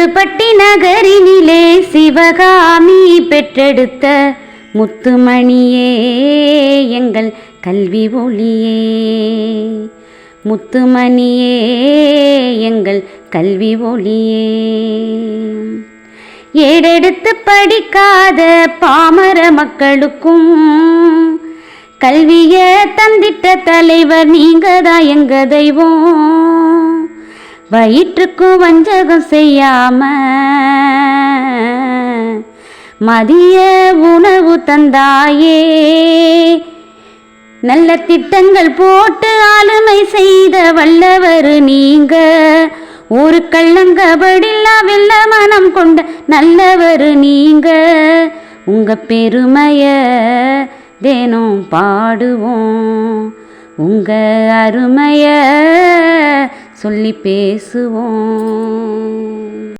புதுப்பட்டி நகரினிலே சிவகாமி பெற்றெடுத்த முத்துமணியே எங்கள் கல்வி ஒளியே. முத்துமணியே எங்கள் கல்வி ஒளியே. ஏடெடுத்து படிக்காத பாமர மக்களுக்கும் கல்விய தந்திட்ட தலைவர் நீங்கதான் எங்க தெய்வம்? வயிற்றுக்கும் வஞ்சகம் செய்யாம மதிய உணவு தந்தாயே. நல்ல திட்டங்கள் போட்டு ஆளுமை செய்த வல்லவர் நீங்க. ஒரு கள்ளங்கபடில்லா வெள்ள மனம் கொண்ட நல்லவர் நீங்க. உங்க பெருமைய தினம் பாடுவோம். உங்க அருமைய சொல்லி பேசுவோம்.